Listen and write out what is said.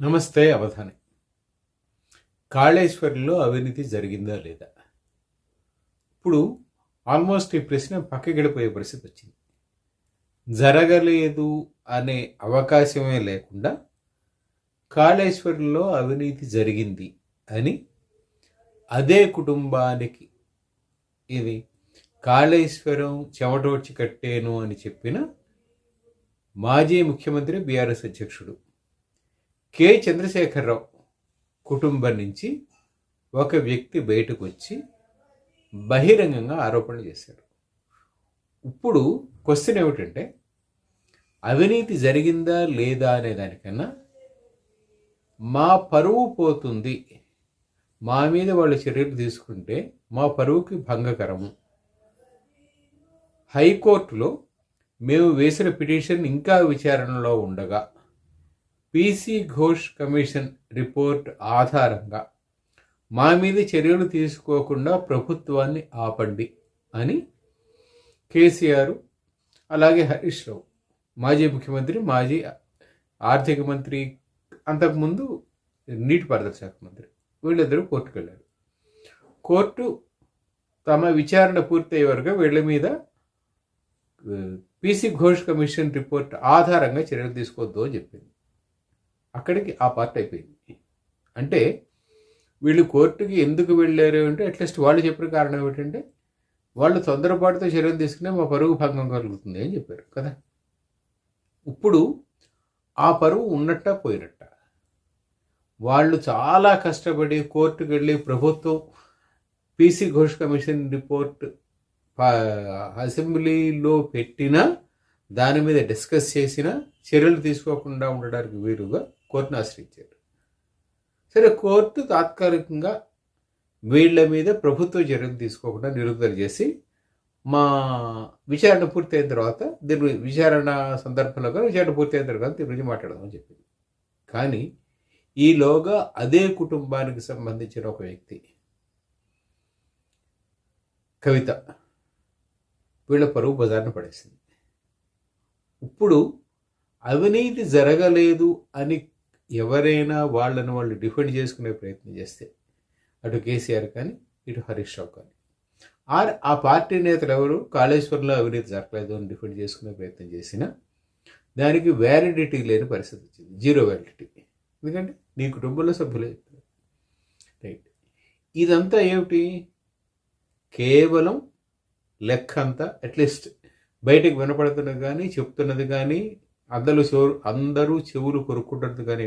నమస్తే అవధాని. కాళేశ్వరంలో అవినీతి జరిగిందా లేదా? ఇప్పుడు ఆల్మోస్ట్ ఈ ప్రశ్న పక్కగడిపోయే పరిస్థితి వచ్చింది. జరగలేదు అనే అవకాశమే లేకుండా కాళేశ్వరంలో అవినీతి జరిగింది అని అదే కుటుంబానికి ఇది కాళేశ్వరం చెమటోడ్చి కట్టేను అని చెప్పిన మాజీ ముఖ్యమంత్రి బీఆర్ఎస్ అధ్యక్షుడు కె చంద్రశేఖరరావు కుటుంబం నుంచి ఒక వ్యక్తి బయటకు వచ్చి బహిరంగంగా ఆరోపణలు చేశాడు. ఇప్పుడు క్వశ్చన్ ఏమిటంటే అవినీతి జరిగిందా లేదా అనే దానికన్నా మా పరువు పోతుంది మా మీద వాళ్ళు చర్యలు తీసుకుంటే మా పరువుకి భంగకరము. హైకోర్టులో మేము వేసిన పిటిషన్ ఇంకా విచారణలో ఉండగా పీసీ ఘోష్ కమిషన్ రిపోర్ట్ ఆధారంగా మా మీద చర్యలు తీసుకోకుండా ప్రభుత్వాన్ని ఆపండి అని కేసీఆర్ అలాగే హరీష్ రావు మాజీ ముఖ్యమంత్రి మాజీ ఆర్థిక మంత్రి అంతకుముందు నీటిపారుదల శాఖ మంత్రి వీళ్ళిద్దరూ కోర్టుకు వెళ్ళారు. కోర్టు తమ విచారణ పూర్తయ్యే వరకు వీళ్ళ మీద పీసీ ఘోష్ కమిషన్ రిపోర్ట్ ఆధారంగా చర్యలు తీసుకోవద్దు అని చెప్పింది. అక్కడికి ఆ పార్ట్ అయిపోయింది. అంటే వీళ్ళు కోర్టుకి ఎందుకు వెళ్ళారు అంటే అట్లీస్ట్ వాళ్ళు చెప్పిన కారణం ఏమిటంటే వాళ్ళు తొందరపాటుతో చర్యలు తీసుకునే మా పరువు భంగం కలుగుతుంది అని చెప్పారు కదా. ఇప్పుడు ఆ పరువు ఉన్నట్ట పోయినట్ట? వాళ్ళు చాలా కష్టపడి కోర్టుకు వెళ్ళి ప్రభుత్వం పీసీ ఘోష్ కమిషన్ రిపోర్ట్ అసెంబ్లీలో పెట్టిన దాని మీద డిస్కస్ చేసిన చర్యలు తీసుకోకుండా ఉండడానికి వీలుగా కోర్టును ఆశ్రయించారు సరే కోర్టు తాత్కాలికంగా వీళ్ళ మీద ప్రభుత్వ చర్యలు తీసుకోకుండా నిరుద్ధర చేసి మా విచారణ పూర్తయిన తర్వాత దీని విచారణ సందర్భంలో కానీ విచారణ పూర్తయిన తర్వాత దీని గురించి మాట్లాడదామని చెప్పింది. కానీ ఈలోగా అదే కుటుంబానికి సంబంధించిన ఒక వ్యక్తి కవిత వీళ్ళ పరువు బజార్ను పడేసింది. ఇప్పుడు అవినీతి జరగలేదు అని ఎవరైనా వాళ్ళని వాళ్ళు డిఫెండ్ చేసుకునే ప్రయత్నం చేస్తే అటు కేసీఆర్ కానీ ఇటు హరీష్ రావు కానీ. ఆర్ ఆ పార్టీ నేతలు ఎవరు? కాళేశ్వరంలో అవినీతి జరగలేదు అని డిఫెండ్ చేసుకునే ప్రయత్నం చేసినా దానికి వ్యాలిడిటీ లేని పరిస్థితి వచ్చింది. Zero validity. ఎందుకంటే నీ కుటుంబంలో సభ్యులే చెప్తారు రైట్ ఇదంతా ఏమిటి? కేవలం లెక్క అంతా అట్లీస్ట్ బయటకు వినపడుతున్నది కానీ చెప్తున్నది కానీ అందరూ చెవులు అందరూ చెవులు కొరుక్కుంటున్నది కానీ